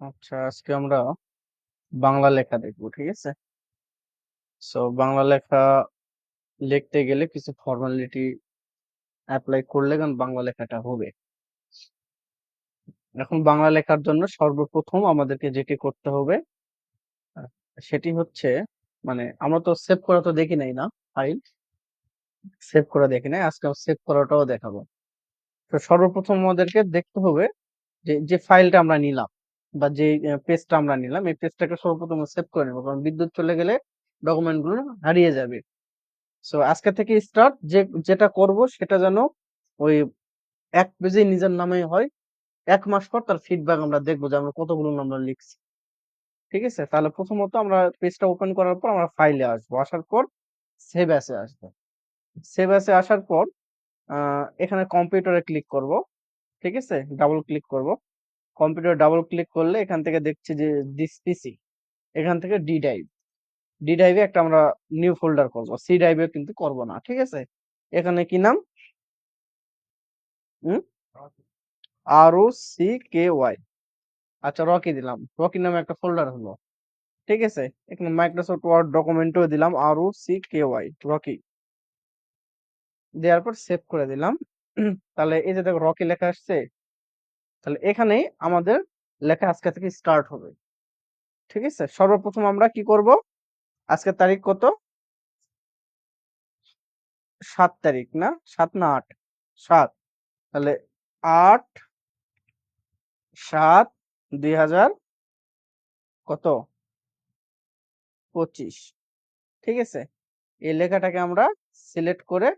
আচ্ছা আজকে আমরা বাংলা লেখা দেখব, ঠিক আছে? সো বাংলা লেখা লিখতে গেলে কিছু ফর্মালিটি অ্যাপ্লাই করলে কারণ বাংলা লেখাটা হবে। এখন বাংলা লেখার জন্য সর্বপ্রথম আমাদেরকে যেটি করতে হবে সেটি হচ্ছে মানে আমরা তো সেভ করা তো দেখি নাই না ফাইল সেভ করা দেখি নাই, আজকে সেভ করাটাও দেখাবো। তো সর্বপ্রথম আমাদেরকে দেখতে হবে যে যে ফাইলটা আমরা নিলাম বা যে পেজটা আমরা নিলাম, এই পেজটাকে সর্বপ্রথম সেভ করে নেব। কারণ বিদ্যুৎ চলে গেলে ডকুমেন্টগুলো হারিয়ে যাবে। সো আজকে থেকে স্টার্ট যে, যেটা করব সেটা যেন ওই এক পেজে নিজের নামে হয়। এক মাস পর তার ফিডব্যাক আমরা দেখব যে আমরা কতগুলো আমরা লিখছি। ঠিক আছে? তাহলে প্রথমত আমরা পেজটা ওপেন করার পর আমরা ফাইলে আসব। আসার পর সেভ অ্যাসে আসব। সেভ অ্যাসে আসার পর এখানে কম্পিউটারে ক্লিক করব। ঠিক আছে? ডাবল ক্লিক করব। কম্পিউটার ডাবল ক্লিক করলে এখান থেকে দেখছি যে দিস পিসি এখান থেকে ডি ড্রাইভ ডি ড্রাইভে একটা আমরা নিউ ফোল্ডার করব সি ড্রাইভে কিন্তু করব না, ঠিক আছে? এখানে কি নাম? R O C K Y আচ্ছা রকি দিলাম রকি নামে একটা ফোল্ডার হলো, ঠিক আছে? এখানে মাইক্রোসফট ওয়ার্ড ডকুমেন্টও দিলাম R O C K Y Rocky দেওয়ার পর সেভ করে দিলাম, তাহলে এই যে দেখো রকি লেখা আসছে তাহলে এখানে আমাদের লেখা আজকে থেকে স্টার্ট হবে। ঠিক আছে? সর্বপ্রথম আমরা কি করব? আজকে তারিখ কত? সাত তারিখ, না? সাত না আট? সাত। তাহলে আট, সাত, দুই হাজার কত? পঁচিশ। ঠিক আছে? এই লেখাটাকে আমরা সিলেক্ট করে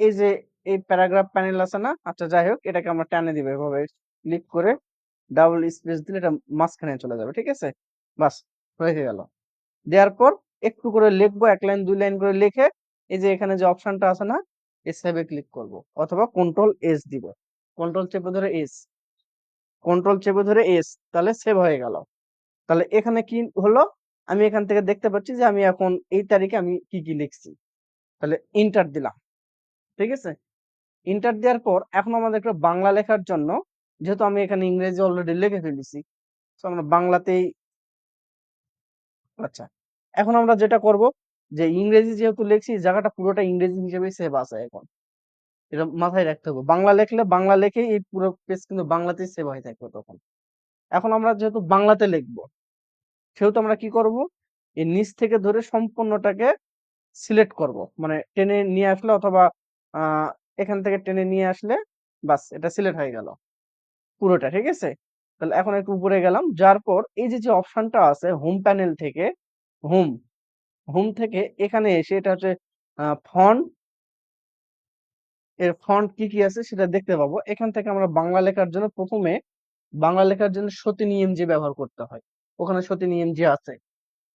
এই যে এই প্যারাগ্রাফ প্যানেল আছে না? আচ্ছা যাই হোক এটাকে আমরা টানে দিব এভাবে। ক্লিক করে ডাবল স্পেস দিলে এটা মাঝখানে চলে যাবে, ঠিক আছে? বাস, হয়ে গেল। দেওয়ার পর একটু করে লিখব, এক লাইন, দুই লাইন করে লিখে এই যে এখানে যে অপশনটা আছে না সেভে ক্লিক করব। অথবা কন্ট্রোল এস দিব। কন্ট্রোল চেপে ধরে এস কন্ট্রোল চেপে ধরে এস তাহলে সেভ হয়ে গেল। তাহলে এখানে কি হলো? আমি এখান থেকে দেখতে পাচ্ছি যে আমি এখন এই তারিখে আমি কি কি লিখছি। তাহলে ইন্টার দিলাম। ঠিক আছে? ইন্টার দেওয়ার পর এখন আমাদের একটা বাংলা লেখার জন্য, যেহেতু আমি এখানে ইংরেজি অলরেডি লিখে ফেলেছি তো আমরা বাংলাতেই আচ্ছা এখন আমরা যেটা করব, যে ইংরেজি যেহেতু লিখছি, জায়গাটা পুরোটা ইংরেজি হিসেবে সেভ আছে এখন। এটা মাথায় রাখতে হবে। বাংলা লেখলে বাংলা লিখেই এই পুরো পেজ কিন্তু বাংলাতেই সেভ হয়ে থাকবে তখন। এখন আমরা যেহেতু বাংলাতে লিখব, সেহেতু আমরা কি করব, এই নিচ থেকে ধরে সম্পূর্ণটাকে সিলেক্ট করব। মানে টেনে নিয়ে আসলে অথবা এখান থেকে টেনে নিয়ে আসলে বাস এটা সিলেক্ট হয়ে গেল। পুরোটা, ঠিক আছে? তাহলে এখন একটু উপরে গেলাম। যার পর এই যে যে অপশনটা আছে হোম প্যানেল থেকে হোম হোম থেকে এখানে এসে এটা হচ্ছে ফন্ট এর ফন্ট কি কি আছে সেটা দেখতে পাবো। এখান থেকে আমরা বাংলা লেখার জন্য প্রথমে বাংলা লেখার জন্য সতী নিয়ম যে ব্যবহার করতে হয়, ওখানে সতী নিয়ম যে আছে,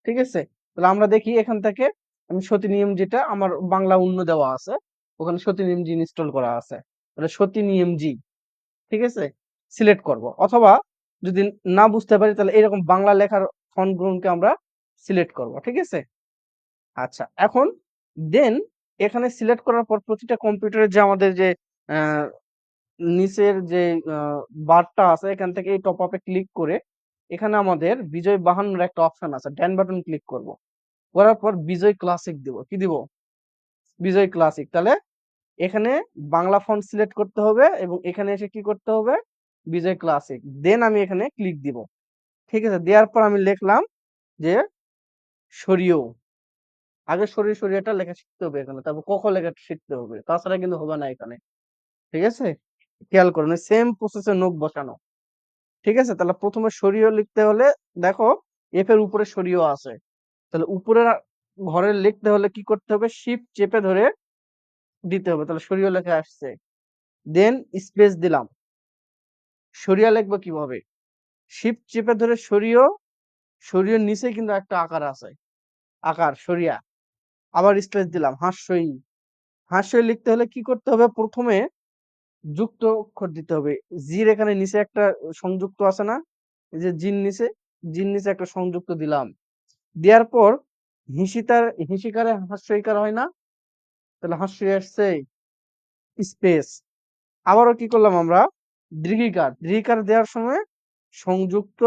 ঠিক আছে? তাহলে আমরা দেখি এখান থেকে আমি সতী নিয়ম যেটা আমার বাংলা অন্য দেওয়া আছে। ওখানে সতী নিয়ম জি ইনস্টল করা আছে। তাহলে সতী নিয়ম জি ঠিক আছে? সিলেক্ট করব। অথবা যদি না বুঝতে পারি, তাহলে এরকম বাংলা লেখার ফন্ট গুলোকে আমরা সিলেক্ট করব, ঠিক আছে? আচ্ছা এখন দেন এখানে সিলেক্ট করার পর প্রতিটা কম্পিউটারে যে আমাদের যে নিচের যে বারটা আছে, এখান থেকে এই টপ আপে ক্লিক করে এখানে আমাদের বিজয় বাহান্নর একটা অপশন আছে ড্যান বাটন ক্লিক করব। করার পর বিজয় ক্লাসিক দিব। কি দিব? বিজয় ক্লাসিক তাহলে এখানে বাংলা ফন্ট সিলেক্ট করতে হবে এবং এখানে এসে কি করতে হবে? বিজয় ক্লাসিক দেন আমি এখানে ক্লিক দিব। ঠিক আছে? দেওয়ার পর আমি লিখলাম যে সরিয়েও আগে সরিয়ে সরিয়েটা লেখা শিখতে হবে এখানে। তারপর কখ লেখা শিখতে হবে। তাছাড়া কিন্তু হবে না এখানে। ঠিক আছে? খেয়াল করুন সেম প্রসেসে নোক বসানো। ঠিক আছে? তাহলে প্রথমে সরিয়ে লিখতে হলে দেখো এফ এর উপরে সরিয়ে আছে। তাহলে উপরের ঘরে লিখতে হলে কি করতে হবে? শিফট চেপে ধরে দিতে হবে, তাহলে সরিয়ে লেখা আসছে। দেন স্পেস দিলাম। সরিয়া লিখব কীভাবে? শিফট চেপে ধরে সরিয়ে নিচে কিন্তু একটা আকার আছে। আকার, সরিয়া। আবার স্পেস দিলাম, হাস্যই। হাস্যই লিখতে হলে কি করতে হবে? প্রথমে যুক্ত অক্ষর দিতে হবে। জির এখানে নিচে একটা সংযুক্ত আছে না? এই যে জিন নিচে জিন নিচে একটা সংযুক্ত দিলাম। দেওয়ার পর হিসিতার, হিসিকারে হাস্যইকার হয় না? তাহলে হাস্যই আসছে স্পেস আবারও কি করলাম আমরা? দীর্ঘিকার দীর্ঘিকার দেওয়ার সময় সংযুক্ত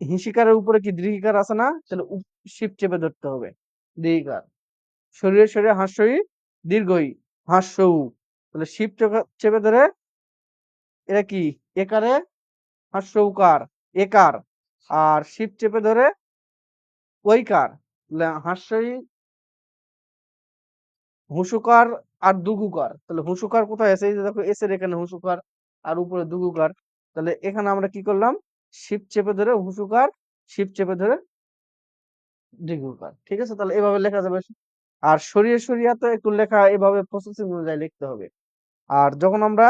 হিসিকারের উপরে কি দীর্ঘিকার আছে না? তাহলে শিপ চেপে ধরতে হবে। দীর্ঘিকার শরীরে শরীরে হাস্যই দীর্ঘই। হাস্যউ তাহলে শিপ চেপে ধরে এটা কি? একারে হাস্যউকার একার। আর শিপ চেপে ধরে ওইকার হাস্যই হুসুকার আর দুগুকার। তাহলে হুসুকার কোথায় আছে? দেখো এস এর এখানে হুসুকার আর উপরে দুগুকার। তাহলে এখানে আমরা কি করলাম? শিপ চেপে ধরে হুসুকার শিপ চেপে ধরে দীর্ঘকার ঠিক আছে? তাহলে এভাবে লেখা যাবে। আর সরিয়ে সরিয়া তো একটু লেখা, এভাবে প্রসেসিং অনুযায়ী লিখতে হবে। আর যখন আমরা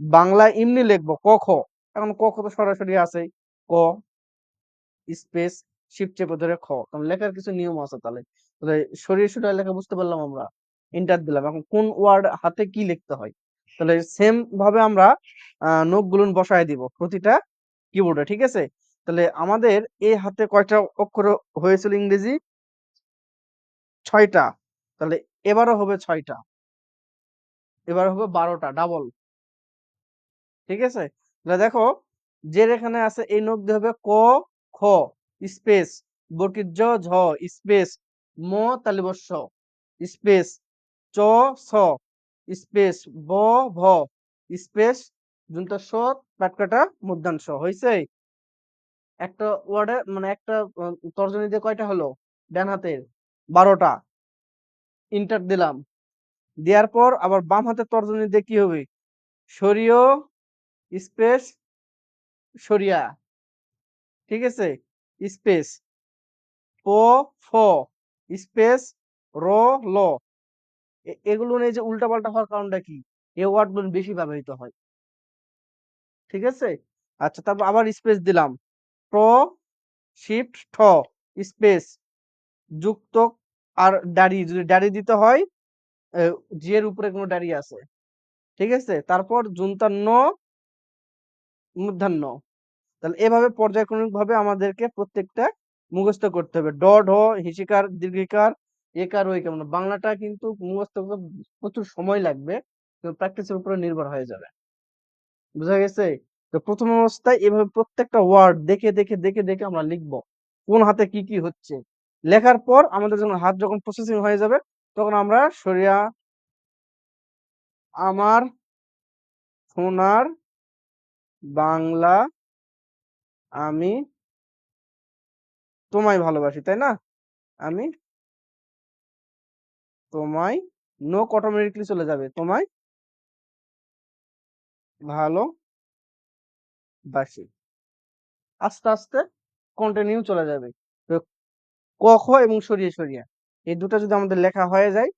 বাংলা এমনি লিখব, ক, খ, এখন ক, খ তো সরাসরি আছে ক স্পেস শিফট চেপে ধরে খ। কারণ লেখার কিছু নিয়ম আছে তাহলে। তাহলে সরিয়ে সরিয়ে লেখা বুঝতে পারলাম আমরা। এন্টার দিলাম। এখন কোন ওয়ার্ড হাতে কি লিখতে হয়? তাহলে সেম ভাবে আমরা নোক গুলন বসায় দিব প্রতিটা কিবোর্ডে ঠিক আছে? তাহলে আমাদের এই হাতে কয়টা অক্ষর হয়েছিল ইংরেজি? ছয়টা। তাহলে এবারও হবে ছয়টা। এবার হবে বারোটা ডাবল ঠিক আছে? তাহলে দেখো, যে এখানে আছে এই নোক দিয়ে হবে ক, খ স্পেস বর্কিত জ ঝ স্পেস ম তালিবস্য স্পেস চ ছ স্পেস ব ভ, স্পেস জুনটা স, পাটকাটা মধ্যাংশ হয়েছে একটা ওয়ার্ডে মানে একটা তর্জনী দিয়ে কয়টা হলো? ডান হাতের, বারোটা। ইন্টার দিলাম। দেওয়ার পর আবার বাম হাতের তর্জনী দিয়ে কি হবে? সরিয়, স্পেস, সরিয়া। ঠিক আছে? স্পেস, প, ফ, স্পেস, র, ল। এগুলো নিয়ে যে উল্টাপাল্টা হওয়ার কারণটা কি? এ ওয়ার্ডগুলো বেশি ব্যবহৃত হয়। ঠিক আছে? আচ্ছা তারপর আবার স্পেস দিলাম। প্র শিফট ঠ স্পেস যুক্ত আর দাড়ি, যদি দাড়ি দিতে হয় জি এর উপরে কোনো দাড়ি আছে। ঠিক আছে? তারপর জুন্তান্ন মূর্ধান্য তাহলে এভাবে পর্যায়ক্রমিক ভাবে আমাদেরকে প্রত্যেকটা মুখস্থ করতে হবে। ড, ঢ, হিসিকার, দীর্ঘিকার একার ওইকার কেমন? বাংলাটা কিন্তু মুখস্থ প্রচুর সময় লাগবে প্র্যাকটিসের উপরে নির্ভর হয়ে যাবে। বুঝা গেছে? তো প্রথম অবস্থায় এভাবে প্রত্যেকটা ওয়ার্ড দেখে দেখে দেখে দেখে আমরা লিখব, কোন হাতে কি কি হচ্ছে। লেখার পর আমাদের যখন হাত যখন প্রসেসিং হয়ে যাবে, তখন আমরা সরিয়া, আমার, সোনার, বাংলা, আমি তোমায় ভালোবাসি, তাই না? আমি তোমায় নো অটোমেটিকলি চলে যাবে। তোমায় ভালো বাসি। আস্তে আস্তে কন্টিনিউ চলে যাবে। ক, খ এবং সরিয়ে সরিয়ে এই দুটো যদি আমাদের লেখা হয়ে যায়,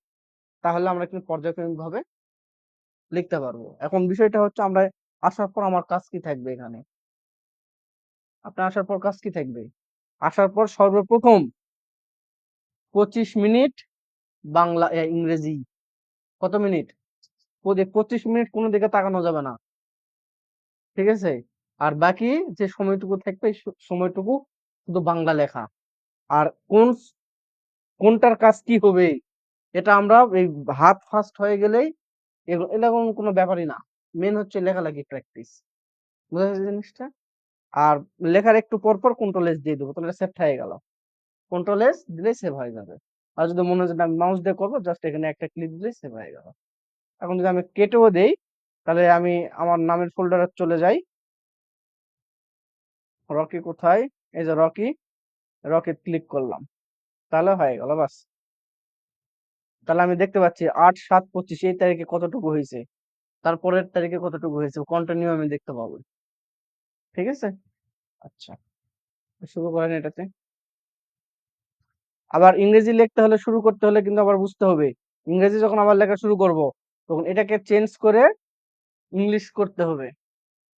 তাহলে আমরা কিন্তু পর্যায়ক্রমিক ভাবে লিখতে পারব। এখন বিষয়টা হচ্ছে আমরা আসার পর আমার কাজ কি থাকবে এখানে? আপনার আসার পর কাজ কি থাকবে? আসার পর সর্বপ্রথম পঁচিশ মিনিট বাংলা ইংরেজি, কত মিনিট? পঁচিশ মিনিট কোনো দিকে তাকানো যাবে না। ঠিক আছে? আর বাকি যে সময়টুকু থাকবে সময়টুকু শুধু বাংলা লেখা। আর কোন কোনটার কাজ কি হবে, এটা আমরা এই হাত ফাস্ট হয়ে গেলেই এটা কোনো ব্যাপারই না। মেন হচ্ছে লেখালেখি প্র্যাকটিস বুঝা যাচ্ছে জিনিসটা? আর লেখার একটু পর পর কন্ট্রোল এস দিয়ে দেবো, তাহলে সেভ হয়ে গেল। কন্ট্রোল এস দিলে সেভ হয়ে যাবে। আর যদি মনে হয় আমি মাউস দিয়ে করব জাস্ট এখানে একটা ক্লিক দিলে সেভ হয়ে গেল। এখন যদি আমি কেটেও দেই, তাহলে আমি আমার নামের ফোল্ডারে চলে যাই। রকি কোথায়? এই যে রকি রকি ক্লিক করলাম। তাহলে হয়ে গেল, বাস। তাহলে আমি দেখতে পাচ্ছি আট, সাত, পঁচিশ, এই তারিখে কতটুকু হয়েছে? তারপরের তারিখে কতটুকু হয়েছে? কন্টিনিউ আমি দেখতে পাবো। ঠিক আছে? আচ্ছা। শুরু করেন এটাতে। আবার ইংরেজি লিখতে হলে শুরু করতে হলে কিন্তু আবার বুঝতে হবে। ইংরেজি যখন আবার লেখা শুরু করব, তখন এটাকে চেঞ্জ করে ইংলিশ করতে হবে।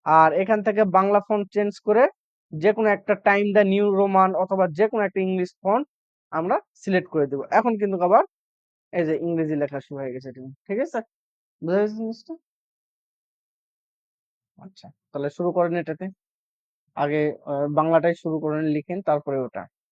আর এখান থেকে বাংলা ফন্ট চেঞ্জ করে যে কোনো একটা টাইম দা নিউ রোমান অথবা যে কোনো একটা ইংলিশ ফন্ট আমরা সিলেক্ট করে দেব। এখন কিন্তু আবার এই যে ইংরেজি লেখা শুরু হয়ে গেছে ঠিক আছে? বুঝা গেছে জিনিসটা? আচ্ছা তাহলে শুরু করেন এটাতে। আগে বাংলাটাই শুরু করেন, লিখেন, তারপরে ওটা।